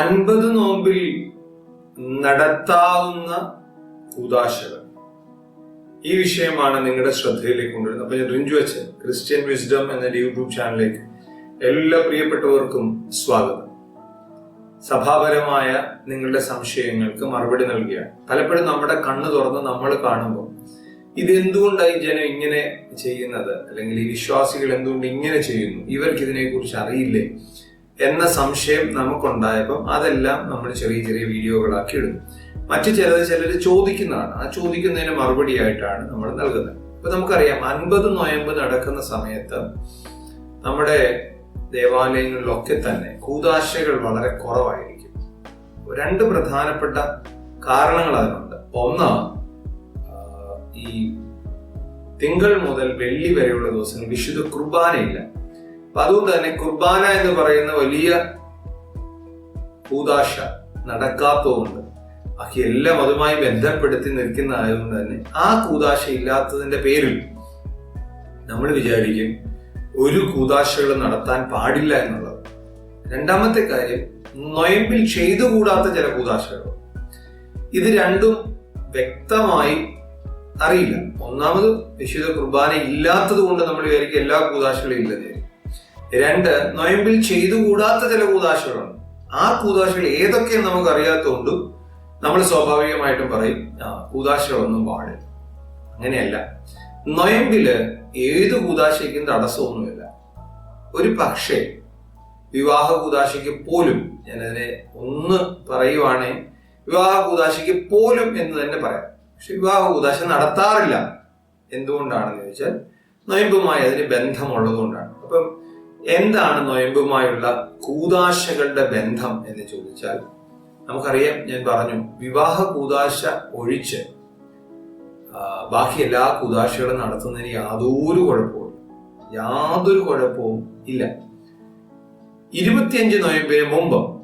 അൻപത് നോമ്പിൽ നടത്താവുന്ന ഉദാശകൾ. ഈ വിഷയമാണ് നിങ്ങളുടെ ശ്രദ്ധയിലേക്ക് കൊണ്ടുവരുന്നത്. അപ്പൊ റിഞ്ചു അച്ഛൻ ക്രിസ്ത്യൻ വിസ്ഡം എന്ന യൂട്യൂബ് ചാനലിലേക്ക് എല്ലാ പ്രിയപ്പെട്ടവർക്കും സ്വാഗതം. സഭാപരമായ നിങ്ങളുടെ സംശയങ്ങൾക്ക് മറുപടി നൽകുകയാണ്. പലപ്പോഴും നമ്മുടെ കണ്ണ് തുറന്ന് നമ്മൾ കാണുമ്പോൾ ഇതെന്തുകൊണ്ടായി ജനം ഇങ്ങനെ ചെയ്യുന്നത്? അല്ലെങ്കിൽ ഈ വിശ്വാസികൾ എന്തുകൊണ്ട് ഇങ്ങനെ ചെയ്യുന്നു? ഇവർക്ക് ഇതിനെക്കുറിച്ച് അറിയില്ലേ? എന്ന സംശയം നമുക്കുണ്ടായപ്പം അതെല്ലാം നമ്മൾ ചെറിയ ചെറിയ വീഡിയോകളാക്കി ഇടുന്നു. മറ്റു ചിലത് ചിലർ ചോദിക്കുന്നതാണ്. ആ ചോദിക്കുന്നതിന് മറുപടിയായിട്ടാണ് നമ്മൾ നൽകുന്നത്. ഇപ്പൊ നമുക്കറിയാം അൻപത് നോയമ്പ് നടക്കുന്ന സമയത്ത് നമ്മുടെ ദേവാലയങ്ങളിലൊക്കെ തന്നെ കൂതാശകൾ വളരെ കുറവായിരിക്കും. രണ്ട് പ്രധാനപ്പെട്ട കാരണങ്ങൾ അതിനുണ്ട് ഒന്ന് ഈ തിങ്കൾ മുതൽ വെള്ളി വരെയുള്ള ദിവസങ്ങൾ വിശുദ്ധ കുർബാനയില്ല. അപ്പൊ അതുകൊണ്ട് തന്നെ കുർബാന എന്ന് പറയുന്ന വലിയ കൂതാശ നടക്കാത്തതുകൊണ്ട് ബാക്കി എല്ലാം അതുമായി ബന്ധപ്പെടുത്തി നിൽക്കുന്നതായതുകൊണ്ട് തന്നെ ആ കൂതാശ ഇല്ലാത്തതിന്റെ പേരിൽ നമ്മൾ വിചാരിക്കും ഒരു കൂതാശകൾ നടത്താൻ പാടില്ല എന്നുള്ളത്. രണ്ടാമത്തെ കാര്യം നൊയമ്പിൽ ചെയ്തുകൂടാത്ത ചില കൂതാശകൾ. ഇത് രണ്ടും വ്യക്തമായി അറിയില്ല. ഒന്നാമത് വിശുദ്ധ കുർബാന ഇല്ലാത്തത് കൊണ്ട് നമ്മൾ വിചാരിക്കും എല്ലാ കൂതാശകളും ഇല്ലെന്ന്. രണ്ട് നൊയമ്പിൽ ചെയ്തുകൂടാത്ത ചില കൂതാശകളുണ്ട്. ആ കൂതാശകൾ ഏതൊക്കെയെന്ന് നമുക്ക് അറിയാത്തതുകൊണ്ട് നമ്മൾ സ്വാഭാവികമായിട്ടും പറയും കൂതാശകളൊന്നും പാടില്ല. അങ്ങനെയല്ല. നൊയമ്പിൽ ഏത് കൂതാശയ്ക്കും തടസ്സമൊന്നുമില്ല. ഒരു പക്ഷേ വിവാഹ കൂതാശയ്ക്ക് പോലും ഞാനതിനെ ഒന്ന് പറയുവാണേ വിവാഹ കൂതാശയ്ക്ക് പോലും എന്ന് തന്നെ പറയാം. പക്ഷെ വിവാഹ കൂതാശ നടത്താറില്ല. എന്തുകൊണ്ടാണെന്ന് ചോദിച്ചാൽ നൊയമ്പുമായി അതിന് ബന്ധമുള്ളത് കൊണ്ടാണ് അപ്പം എന്താണ് നൊയമ്പുമായുള്ള കൂതാശകളുടെ ബന്ധം എന്ന് ചോദിച്ചാൽ നമുക്കറിയാം ഞാൻ പറഞ്ഞു വിവാഹ കൂതാശ ഒഴിച്ച് ബാക്കി എല്ലാ കൂതാശകളും നടത്തുന്നതിന് യാതൊരു കുഴപ്പവും യാതൊരു കുഴപ്പവും ഇല്ല. ഇരുപത്തിയഞ്ച് നൊയമ്പിന് മുമ്പ്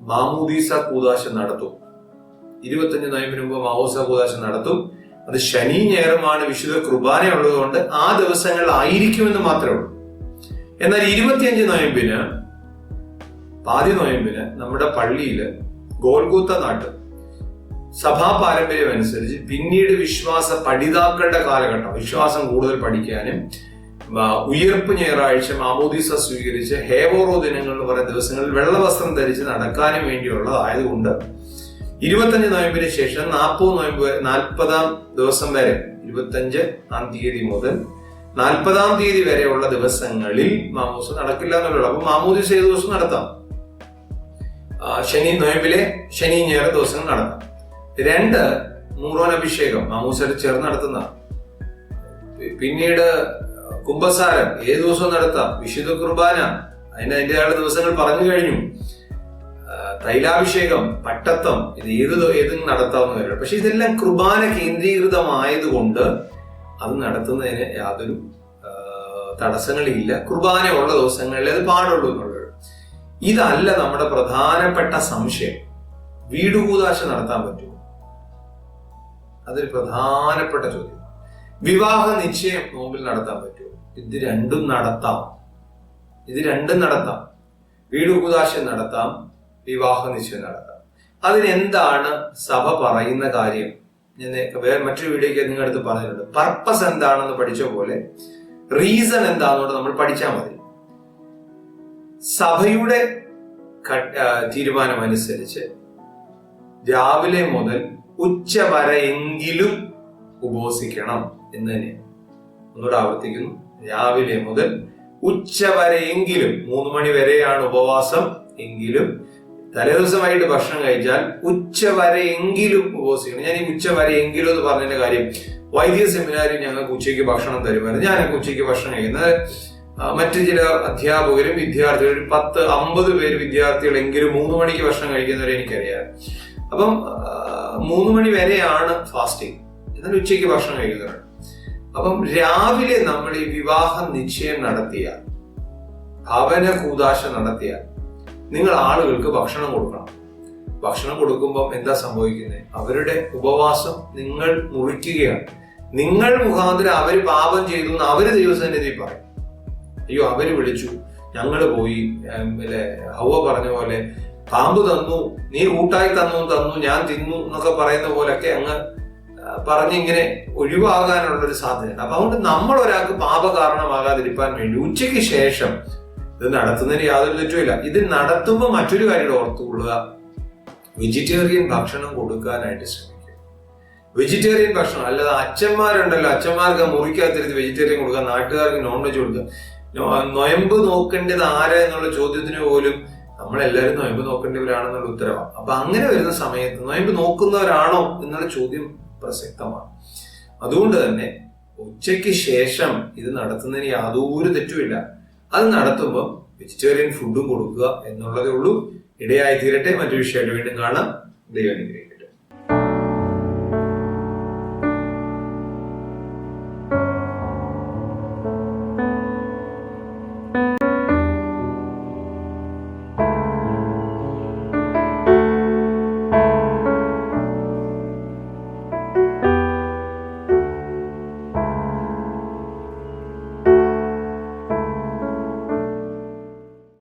മാമൂദീസ കൂതാശ നടത്തും. ഇരുപത്തിയഞ്ച് നൊയമ്പിന് മുമ്പ് മാമൂസ കൂതാശ നടത്തും. അത് ശനി ഞായറുമാണ് വിശുദ്ധ കുർബാന ഉള്ളതുകൊണ്ട് ആ ദിവസങ്ങളിൽ ആയിരിക്കുമെന്ന് മാത്രമേ ഉള്ളൂ. എന്നാൽ ഇരുപത്തിയഞ്ച് നോയമ്പിന് പാതി നോയമ്പിന് നമ്മുടെ പള്ളിയിൽ ഗോൽകൂത്ത നാട്ട് സഭാ പാരമ്പര്യം അനുസരിച്ച് പിന്നീട് വിശ്വാസ പഠിതാക്കളുടെ കാലഘട്ടം വിശ്വാസം കൂടുതൽ പഠിക്കാനും ഉയർപ്പ് ഞായറാഴ്ച മാമോദീസ സ്വീകരിച്ച് ഹേവോറോ ദിനങ്ങൾ എന്ന് പറയുന്ന ദിവസങ്ങളിൽ വെള്ളവസ്ത്രം ധരിച്ച് നടക്കാനും വേണ്ടിയുള്ളതായതുകൊണ്ട് ഇരുപത്തഞ്ച് നോയമ്പിന് ശേഷം നാൽപ്പത് നോയമ്പ് നാൽപ്പതാം ദിവസം വരെ ഇരുപത്തഞ്ച് ആം തീയതി മുതൽ നാൽപ്പതാം തീയതി വരെയുള്ള ദിവസങ്ങളിൽ മാമൂസ നടക്കില്ല എന്നുള്ളത് അപ്പൊ മാമൂദീസ ഏത് ദിവസം നടത്താം? ശനി നോയമ്പിലെ ശനി ഞായർ ദിവസം നടത്താം. രണ്ട് മൂറോൻ അഭിഷേകം മാമൂസയിൽ ചേർന്ന് നടത്തുന്ന. പിന്നീട് കുംഭസാരം. ഏത് ദിവസവും നടത്താം. വിശുദ്ധ കുർബാന. അതിന് അതിന്റെതായ ദിവസങ്ങൾ പറഞ്ഞു കഴിഞ്ഞു. തൈലാഭിഷേകം പട്ടത്തം ഇത് ഏത് ഏത് ഏതും നടത്താവുന്ന കാര്യമാണ്. പക്ഷെ ഇതെല്ലാം കുർബാന കേന്ദ്രീകൃതമായതുകൊണ്ട് അത് നടത്തുന്നതിന് യാതൊരു തടസ്സങ്ങളില്ല. കുർബാന ഉള്ള ദിവസങ്ങളിൽ അത് പാടുള്ളൂ എന്നുള്ളത്. ഇതല്ല നമ്മുടെ പ്രധാനപ്പെട്ട സംശയം. വീടുകൂതാശ നടത്താൻ പറ്റുമോ? അതൊരു പ്രധാനപ്പെട്ട ചോദ്യം. വിവാഹ നിശ്ചയം നോമ്പിൽ നടത്താൻ പറ്റുമോ? ഇത് രണ്ടും നടത്താം. ഇത് രണ്ടും നടത്താം. വീടുകൂതാശ നടത്താം വിവാഹ നിശ്ചയം നടത്താം. അതിനെന്താണ് സഭ പറയുന്ന കാര്യം? ഞാൻ വേറെ മറ്റൊരു വീഡിയോയ്ക്ക് നിങ്ങളുടെ അടുത്ത് പറഞ്ഞിട്ടുണ്ട്. പർപ്പസ് എന്താണെന്ന് പഠിച്ച പോലെ റീസൺ എന്താണെന്നോട് നമ്മൾ പഠിച്ചാൽ മതി. സഭയുടെ തീരുമാനമനുസരിച്ച് രാവിലെ മുതൽ ഉച്ച വരെയെങ്കിലും ഉപവസിക്കണം എന്ന് തന്നെയാണ്. ഒന്നുകൂടെ ആവർത്തിക്കുന്നു. രാവിലെ മുതൽ ഉച്ച വരെയെങ്കിലും മൂന്ന് മണി വരെയാണ് ഉപവാസം എങ്കിലും തലേദിവസമായിട്ട് ഭക്ഷണം കഴിച്ചാൽ ഉച്ച വരെയെങ്കിലും ചെയ്യണം. ഞാൻ ഈ ഉച്ച വരെയെങ്കിലും എന്ന് പറഞ്ഞതിന്റെ കാര്യം വൈദിക സെമിനാരിൽ ഞങ്ങൾക്ക് ഉച്ചയ്ക്ക് ഭക്ഷണം തരുമായിരുന്നു. ഞാനൊക്കെ ഉച്ചയ്ക്ക് ഭക്ഷണം കഴിക്കുന്നത്. മറ്റു ചില അധ്യാപകരും വിദ്യാർത്ഥികളും പത്ത് അമ്പത് പേര് വിദ്യാർത്ഥികളെങ്കിലും മൂന്ന് മണിക്ക് ഭക്ഷണം കഴിക്കുന്നവരെ എനിക്കറിയാം. അപ്പം മൂന്ന് മണി വരെയാണ് ഫാസ്റ്റിംഗ്. എന്നാൽ ഉച്ചയ്ക്ക് ഭക്ഷണം കഴിക്കുന്നവരാണ്. അപ്പം രാവിലെ നമ്മൾ ഈ വിവാഹ നിശ്ചയം നടത്തിയാൽ ഭവന കൂതാശ നടത്തിയാൽ നിങ്ങൾ ആളുകൾക്ക് ഭക്ഷണം കൊടുക്കണം. ഭക്ഷണം കൊടുക്കുമ്പോൾ എന്താ സംഭവിക്കുന്നത് അവരുടെ ഉപവാസം നിങ്ങൾ മുറിക്കുകയാണ്. നിങ്ങൾ മുഖാന്തരം അവർ പാപം ചെയ്തു എന്ന് അവർ ദൈവസന്നിധി പറയും. അയ്യോ അവർ വിളിച്ചു. ഞങ്ങൾ പോയി പിന്നെ ഹൗവ പറഞ്ഞ പോലെ പാമ്പ് തന്നു നീ കൂട്ടായി തന്നു തന്നു ഞാൻ തിന്നു എന്നൊക്കെ പറയുന്ന പോലൊക്കെ അങ്ങ് പറഞ്ഞിങ്ങനെ ഒഴിവാകാനുള്ള ഒരു സാധ്യതയുണ്ട്. അപ്പൊ അതുകൊണ്ട് നമ്മൾ ഒരാൾക്ക് പാപ കാരണമാകാതിരിക്കാൻ വേണ്ടി ഉച്ചയ്ക്ക് ശേഷം ഇത് നടത്തുന്നതിന് യാതൊരു തെറ്റുമില്ല. ഇത് നടത്തുമ്പോൾ മറ്റൊരു കാര്യം ഓർത്തുകൊള്ളുക. വെജിറ്റേറിയൻ ഭക്ഷണം കൊടുക്കാനായിട്ട് ശ്രമിക്കുക. വെജിറ്റേറിയൻ ഭക്ഷണം അല്ലാതെ അച്ഛന്മാരുണ്ടല്ലോ അച്ഛന്മാർക്ക് മുറിക്കകത്തിരുന്ന് വെജിറ്റേറിയൻ കൊടുക്കുക നാട്ടുകാർക്ക് നോൺ വെജ് കൊടുക്കുക നൊയമ്പ് നോക്കേണ്ടത് ആരാ എന്നുള്ള ചോദ്യത്തിന് പോലും നമ്മളെല്ലാവരും നൊയമ്പ് നോക്കേണ്ടവരാണെന്നുള്ള ഉത്തരവാണ് അപ്പൊ അങ്ങനെ വരുന്ന സമയത്ത് നൊയമ്പ് നോക്കുന്നവരാണോ എന്നുള്ള ചോദ്യം പ്രസക്തമാണ്. അതുകൊണ്ട് തന്നെ ഉച്ചയ്ക്ക് ശേഷം ഇത് നടത്തുന്നതിന് യാതൊരു തെറ്റുമില്ല. അത് നടത്തുമ്പോൾ വെജിറ്റേറിയൻ ഫുഡും കൊടുക്കുക എന്നുള്ളതേ ഉള്ളൂ. ഇടയായി തീരട്ടെ. മറ്റു വിഷയമായിട്ട് വീണ്ടും കാണാം. ദൈവം.